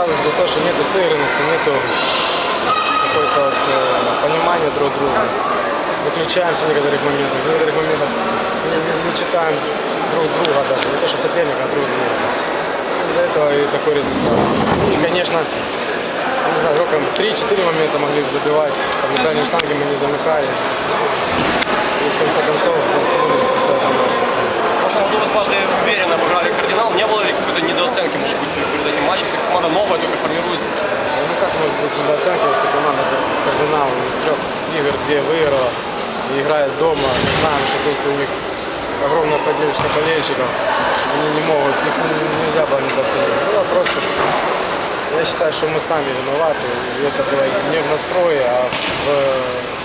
сказывается за то, что нету сыгранности, нету какой-то вот, э, понимания друг друга. Выключаемся в некоторых моментах, в некоторых моментах не, не- не читаем друг друга даже, не то что соперника, а друг друга. Из-за этого и такой результат. И, конечно, не знаю, сколько, 3-4 момента могли забивать, там, на дальней штанге мы не замыкали. И в конце концов замкнули после этого матча. В прошлом году вы дважды уверенно обыграли кардинал. Не было ли какой-то недооценки, может быть, перед этим матчем? Если команда новая, только формируется. Ну как может быть недооценка, если команда кардинал из трех игр две выиграла и играет дома. Мы знаем, что тут у них огромная поддержка болельщиков. Они не могут, их не- нельзя было недооценить. Было просто, я считаю, что мы сами виноваты. И это было не в настрое, а в